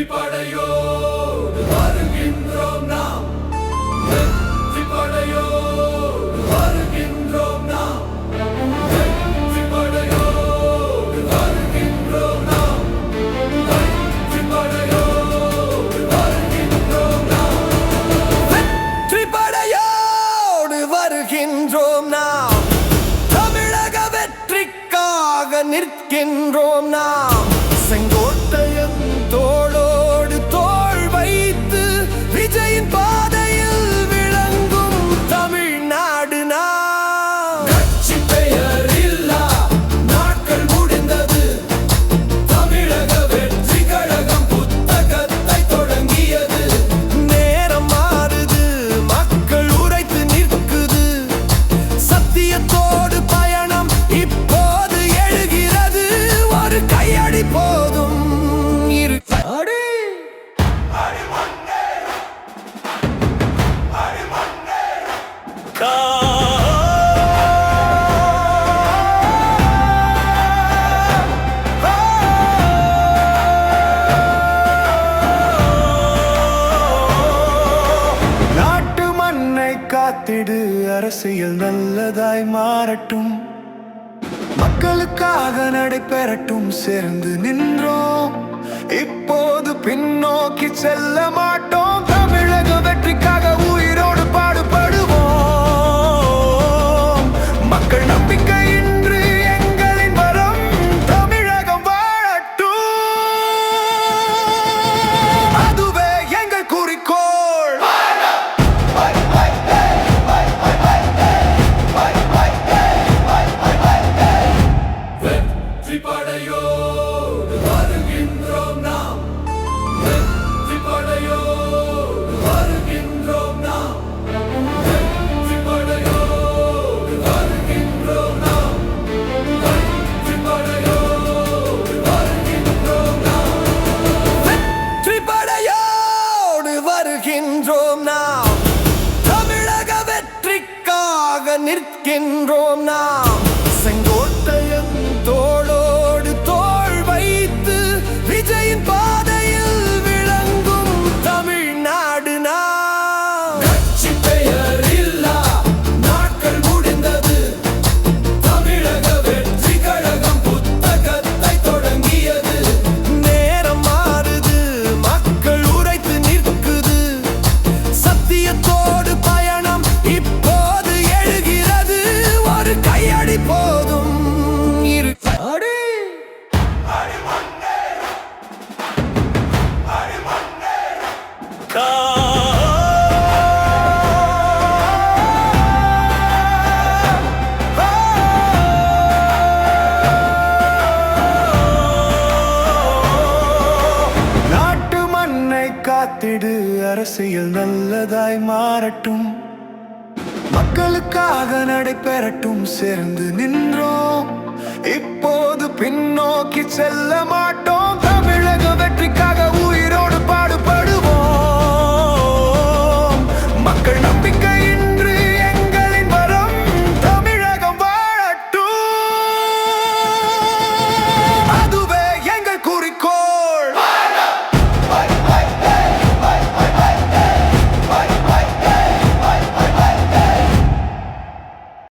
வெற்றி படையோடு வருகின்றோம் நாம். வெற்றி படையோடு வருகின்றோம் நாம். வெற்றி படையோடு வருகின்றோம் நாம். வெற்றி படையோடு வருகின்றோம் நாம். வெற்றி படையோடு வருகின்றோம் நாம். தமிழக வெற்றிக்காக நிற்கின்றோம் நாம். செங்கோட்டையன் காத்திடு அரசியல் நல்லதாய் மாறட்டும். மக்களுக்காக நடைபெறட்டும் சேர்ந்து நின்றோம். இப்போது பின்னோக்கி செல்ல மாட்டோம். தமிழக வெற்றிக்காக வெற்றி படையோடு வருகின்றோம் நாம். வெற்றி படையோடு வருகின்றோம் நாம். வெற்றி படையோடு வருகின்றோம் நாம். வெற்றி படையோடு வருகின்றோம் நாம். வெற்றி படையோடு வருகின்றோம் நாம். தமிழக வெற்றிக்காக நிற்கின்றோம் நாம். செங்கோட்டை காத்திடு அரசியல் நல்லதாய் மாறட்டும். மக்களுக்காக நடைபெறட்டும் சேர்ந்து நின்றோம். இப்போது பின்னோக்கி செல்ல மாட்டோம்.